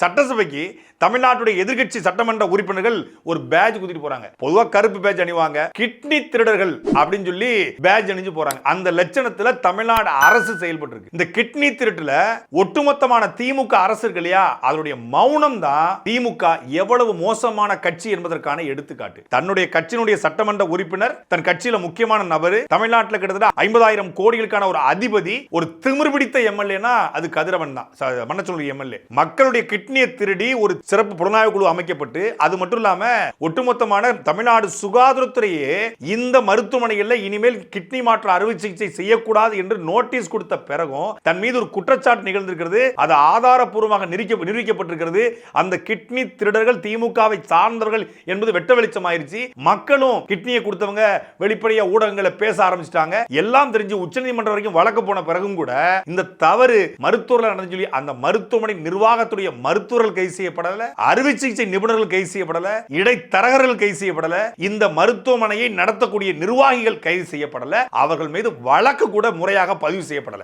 சட்டசபைக்கு தமிழ்நாட்டுடைய எதிர்க்கட்சி சட்டமன்ற உறுப்பினர்கள் ஒரு பேட்ச் குத்திட்டு போறாங்க. பொதுவா கருப்பு பேட்ச் அணிவாங்க. கிட்னி திருடர்கள் அப்படின்னு சொல்லி பேட்ச் அணிஞ்சு போறாங்க. அந்த லட்சணத்துல தமிழ்நாடு அரசு செயல்பட்டு இருக்கு இந்த கிட்னி திருட்டுல ஒட்டுமொத்தமான திமுக அரசு இருக்கு இல்லையா? அதனுடைய மௌனம் தான் திமுக எவ்வளவு மோசமான கட்சி என்பதற்கான எடுத்துக்காட்டு. தன்னுடைய கட்சியினுடைய சட்டமன்ற உறுப்பினர் தன் கட்சியில முக்கியமான நபர் தமிழ்நாட்டில் கிட்டத்தட்ட ஐம்பதாயிரம் கோடிகளுக்கான ஒரு அதிபதி ஒரு திமிர் பிடித்த எம்எல்ஏனா அது கதிரவன் தான். ச- எம்எல்ஏ. மக்களுடைய கிட்னியை திருடி ஒரு சிறப்பு புலனாய்வு குழு அமைக்கப்பட்டு அது மட்டும் இல்லாம ஒட்டுமொத்தமான தமிழ்நாடு சுகாதாரத்துறையே இந்த மருத்துவமனைகள்ல இனிமேல் கிட்னி மாற்று அறுவை சிகிச்சை செய்யக்கூடாது என்று நோட்டீஸ் கொடுத்த பிறகும் தன் மீது ஒரு குற்றச்சாட்டு நிகழ்ந்திருக்கிறது. அது ஆதாரபூர்வமாக நிரூபிக்க நிரூபிக்கப்பட்டிருக்கிறது. அந்த கிட்னி திருடர்கள் திமுகவை சார்ந்தவர்கள் என்பது வெட்ட வெளிச்சம் ஆயிருச்சு மக்களும் கிட்னியை கொடுத்தவங்க வெளிப்படையா ஊடகங்களை பேச ஆரம்பிச்சிட்டாங்க. எல்லாம் தெரிஞ்சு உச்சநீதிமன்றம் வரைக்கும் வழக்கு போன பிறகும் கூட இந்த தவறு மருத்துவர்கள் நடந்து சொல்லி அந்த மருத்துவமனை நிர்வாகத்துடைய மருத்துவர்கள் கைது செய்யப்படல அறுவை சிகிச்சை நிபுணர்கள் கைது செய்யப்படல இடைத்தரகர்கள் கைது செய்யப்படல இந்த மருத்துவமனையை நடத்தக்கூடிய நிர்வாகிகள் கைது செய்யப்படல அவர்கள் மீது வழக்கு கூட முறையாக பதிவு செய்யப்படல.